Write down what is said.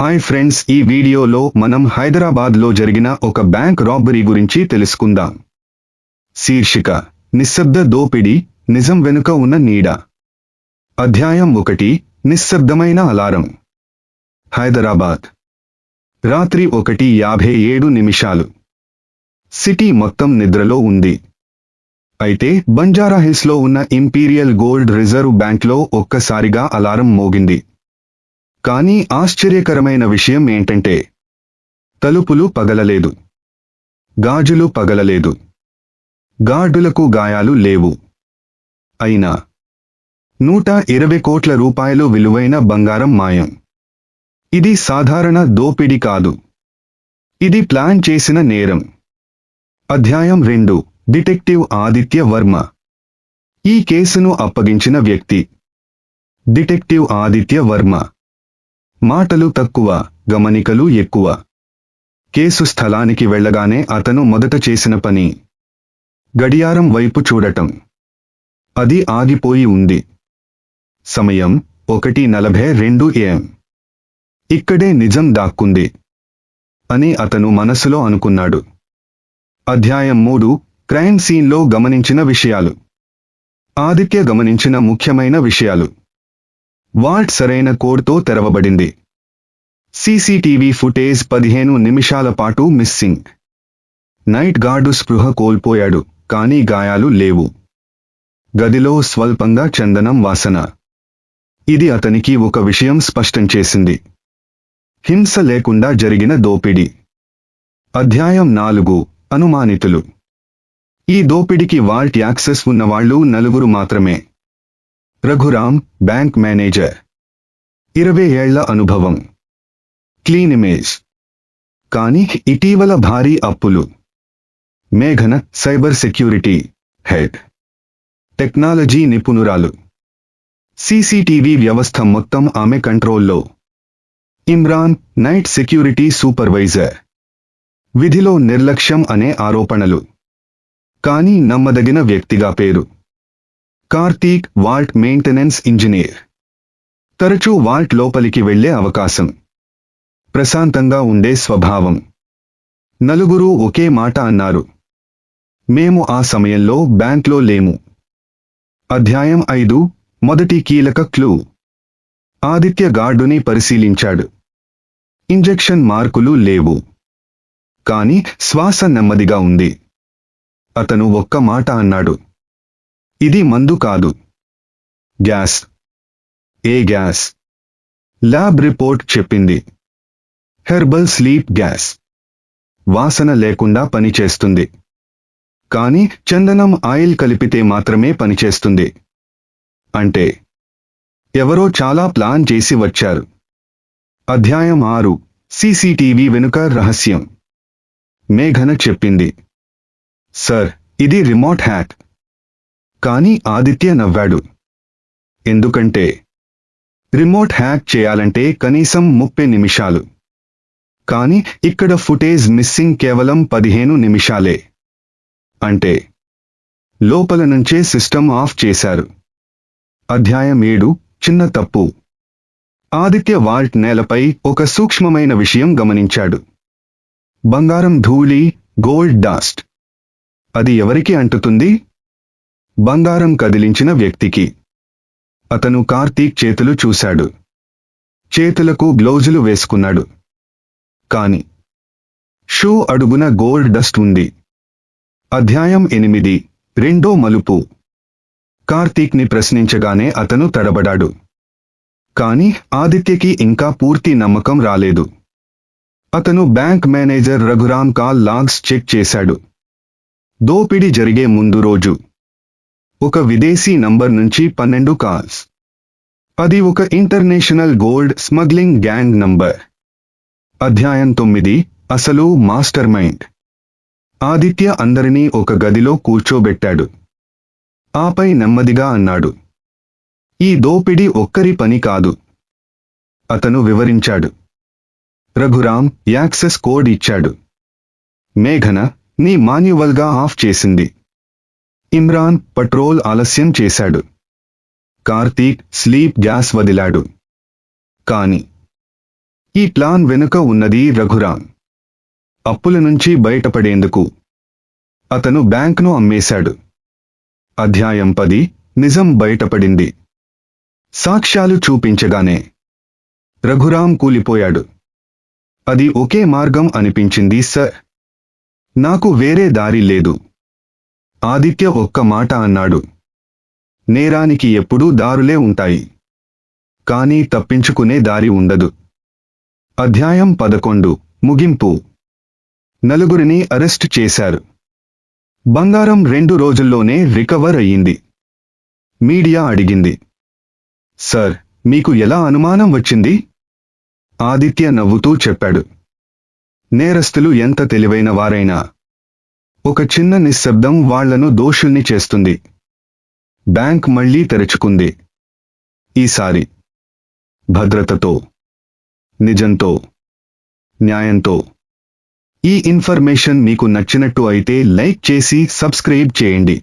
Hi friends ఈ వీడియోలో మనం హైదరాబాద్లో జరిగిన ఒక బ్యాంక్ రాబరీ గురించి తెలుసుకుందాం. శీర్షిక నిశ్శబ్ద దోపిడీ నిజం వెనుక ఉన్న నీడ. అధ్యాయం ఒకటి నిశ్శబ్దమైన అలారం. హైదరాబాద్. రాత్రి ఒకటి యాభై ఏడు నిమిషాలు. సిటీ మొత్తం నిద్రలో ఉంది. అయితే బంజారాహిల్స్లో ఉన్న ఇంపీరియల్ గోల్డ్ రిజర్వ్ బ్యాంక్లో ఒక్కసారిగా అలారం మోగింది. కానీ ఆశ్చర్యకరమైన విషయం ఏంటంటే తలుపులు పగలలేదు. గాజులు పగలలేదు. గార్డులకు గాయాలు లేవు. అయినా నూట ఇరవై కోట్ల రూపాయలు విలువైన బంగారం మాయం. ఇది సాధారణ దోపిడి కాదు. ఇది ప్లాన్ చేసిన నేరం. అధ్యాయం రెండు డిటెక్టివ్ ఆదిత్య వర్మ. ఈ కేసును అప్పగించిన వ్యక్తి. డిటెక్టివ్ ఆదిత్య వర్మ. మాటలు తక్కువ గమనికలు ఎక్కువ. కేసు స్థలానికి వెళ్ళగానే అతను మొదట చేసిన పని. గడియారం వైపు చూడటం. అది ఆగిపోయి ఉంది. సమయం ఒకటి నలభై రెండు ఏం ఇక్కడే నిజం దాక్కుంది. అని అతను మనసులో అనుకున్నాడు. అధ్యాయం మూడు క్రైమ్ సీన్లో గమనించిన విషయాలు. ఆదిత్య గమనించిన ముఖ్యమైన విషయాలు. వాల్ట్ సరైన కోడ్తో తెరవబడింది. సీసీటీవీ ఫుటేజ్ పదిహేను నిమిషాల పాటు మిస్సింగ్. నైట్ గార్డు స్పృహ కోల్పోయాడు కానీ గాయాలు లేవు. గదిలో స్వల్పంగా చందనం వాసన. ఇది అతనికి ఒక విషయం స్పష్టం చేసింది. హింస లేకుండా జరిగిన దోపిడి. అధ్యాయం నాలుగు అనుమానితులు. ఈ దోపిడికి వాల్ట్ యాక్సెస్ ఉన్నవాళ్ళు నలుగురు మాత్రమే. Raghuram bank manager. ఇరవై ఏళ్ళ అనుభవం. Clean image. కానీ ఇటీవల భారీ అప్పులు. మేఘన సైబర్ సెక్యూరిటీ హెడ్. టెక్నాలజీ నిపుణురాలు. సీసీటీవీ వ్యవస్థ మొత్తం ఆమె కంట్రోల్లో. Imran night security supervisor. విధిలో నిర్లక్ష్యం అనే ఆరోపణలు. కానీ నమ్మదగిన వ్యక్తిగా పేరు. Karthik vault maintenance engineer. తరచూ వాల్ట్ లోపలికి వెళ్ళే అవకాశం. ప్రశాంతంగా ఉండే స్వభావం. నలుగురు ఒకే మాట అన్నారు. మేము ఆ సమయంలో బ్యాంక్లో లేము. అధ్యాయం ఐదు మొదటి కీలక క్లూ. ఆదిత్య గార్డుని పరిశీలించాడు. ఇంజెక్షన్ మార్కులు లేవు. కాని శ్వాస నెమ్మదిగా ఉంది. అతను ఒక్క మాట అన్నాడు. ఇది మందు కాదు. గ్యాస్. ఏ గ్యాస్? ల్యాబ్ రిపోర్ట్ చెప్పింది. Herbal sleep gas. వాసన లేకుండా పనిచేస్తుంది. కానీ చందనం ఆయిల్ కలిపితే మాత్రమే పనిచేస్తుంది. అంటే ఎవరో చాలా ప్లాన్ చేసి వచ్చారు. అధ్యాయం ఆరు. సీసీటీవీ వెనుక రహస్యం. మేఘన చెప్పింది. సర్ ఇది రిమోట్ హ్యాక్. కానీ ఆదిత్య నవ్వాడు. ఎందుకంటే రిమోట్ హ్యాక్ చేయాలంటే కనీసం ముప్పై నిమిషాలు. కానీ ఇక్కడ ఫుటేజ్ మిస్సింగ్ కేవలం పదిహేను నిమిషాలే. అంటే లోపల నుంచే సిస్టమ్ ఆఫ్ చేశారు. అధ్యాయం ఏడు చిన్న తప్పు. ఆదిత్య వాల్ట్ నేలపై ఒక సూక్ష్మమైన విషయం గమనించాడు. బంగారం ధూళి గోల్డ్ డాస్ట్. అది ఎవరికి అంటుతుంది? బంగారం కదిలించిన వ్యక్తికి. అతను కార్తీక్ చేతులు చూశాడు. చేతులకు గ్లౌజులు వేసుకున్నాడు. కాని షూ అడుగున గోల్డ్ డస్ట్ ఉంది. అధ్యాయం ఎనిమిది రెండో మలుపు. కార్తీక్ని ప్రశ్నించగానే అతను తడబడాడు. కాని ఆదిత్యకి ఇంకా పూర్తి నమ్మకం రాలేదు. అతను bank manager Raghuram call logs check చేశాడు. దోపిడీ జరిగే ముందు రోజు. ఒక విదేశీ నంబర్ నుంచి పన్నెండు కాల్స్. అది ఒక international gold smuggling gang number. అధ్యాయం తొమ్మిది అసలు మాస్టర్ మైండ్. ఆదిత్య అందరినీ ఒక గదిలో కూర్చోబెట్టాడు. ఆపై నెమ్మదిగా అన్నాడు. ఈ దోపిడీ ఒక్కరి పని కాదు. అతను వివరించాడు. రఘురాం యాక్సెస్ కోడ్ ఇచ్చాడు. మేఘన నీ మాన్యువల్గా ఆఫ్ చేసింది. ఇమ్రాన్ పట్రోల్ ఆలస్యం చేశాడు. కార్తీక్ స్లీప్ గ్యాస్ వదిలాడు. కాని ఈ ప్లాన్ వెనుక ఉన్నది రఘురామ్. అప్పుల నుంచి బయటపడేందుకు అతను బ్యాంక్ను అమ్మేశాడు. అధ్యాయం పది నిజం బయటపడింది. సాక్ష్యాలు చూపించగానే రఘురాం కూలిపోయాడు. అది ఒకే మార్గం అనిపించింది సార్ నాకు వేరే దారి లేదు. ఆదిత్య ఒక్క మాట అన్నాడు. నేరానికి ఎప్పుడూ దారులే ఉంటాయి. కానీ తప్పించుకునే దారి ఉండదు. అధ్యాయం పదకొండు. ముగింపు. నలుగురిని అరెస్ట్ చేశారు. బంగారం రెండు రోజుల్లోనే రికవర్ అయ్యింది. మీడియా అడిగింది. సార్ మీకు ఎలా అనుమానం వచ్చింది? ఆదిత్య నవ్వుతూ చెప్పాడు. నేరస్తులు ఎంత తెలివైన వారైనా ఒక చిన్న నిశ్శబ్దం వాళ్ళను దోషుల్ని చేస్తుంది. బ్యాంక్ మళ్ళీ తెరుచుకుంది. ఈసారి భద్రతతో నిజంతో న్యాయంతో. ఈ ఇన్ఫర్మేషన్ మీకు నచ్చినట్టు అయితే లైక్ చేసి సబ్స్క్రైబ్ చేయండి.